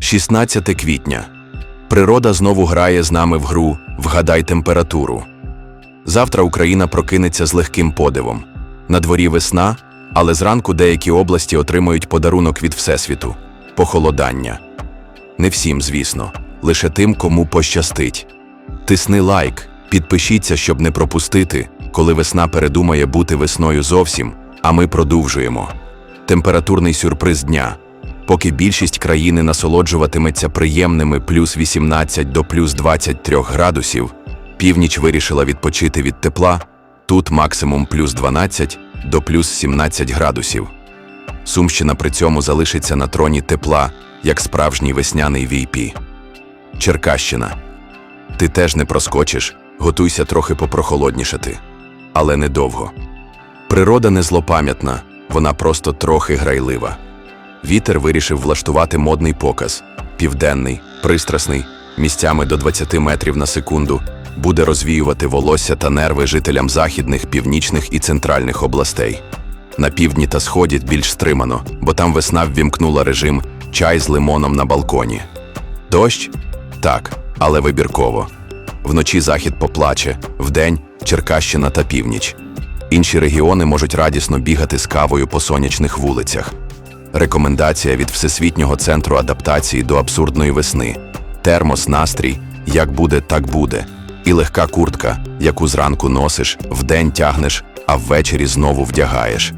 16 квітня. Природа знову грає з нами в гру Вгадай температуру. Завтра Україна прокинеться з легким подивом. На дворі весна, але зранку деякі області отримують подарунок від Всесвіту похолодання. Не всім, звісно, лише тим, кому пощастить. Тисни лайк, підпишіться, щоб не пропустити, коли весна передумає бути весною зовсім, а ми продовжуємо. Температурний сюрприз дня. Поки більшість країни насолоджуватиметься приємними плюс 18 до плюс 23 градусів, північ вирішила відпочити від тепла, тут максимум плюс 12 до плюс 17 градусів. Сумщина при цьому залишиться на троні тепла, як справжній весняний війпі. Черкащина. Ти теж не проскочиш, готуйся трохи попрохолоднішати. Але недовго. Природа не злопам'ятна, вона просто трохи грайлива. Вітер вирішив влаштувати модний показ південний, пристрасний, місцями до 20 метрів на секунду, буде розвіювати волосся та нерви жителям західних, північних і центральних областей. На півдні та сході більш стримано, бо там весна ввімкнула режим чай з лимоном на балконі. Дощ? Так, але вибірково. Вночі захід поплаче, вдень Черкащина та північ. Інші регіони можуть радісно бігати з кавою по сонячних вулицях. Рекомендація від Всесвітнього центру адаптації до абсурдної весни. Термос, настрій, як буде, так буде. І легка куртка, яку зранку носиш, вдень тягнеш, а ввечері знову вдягаєш.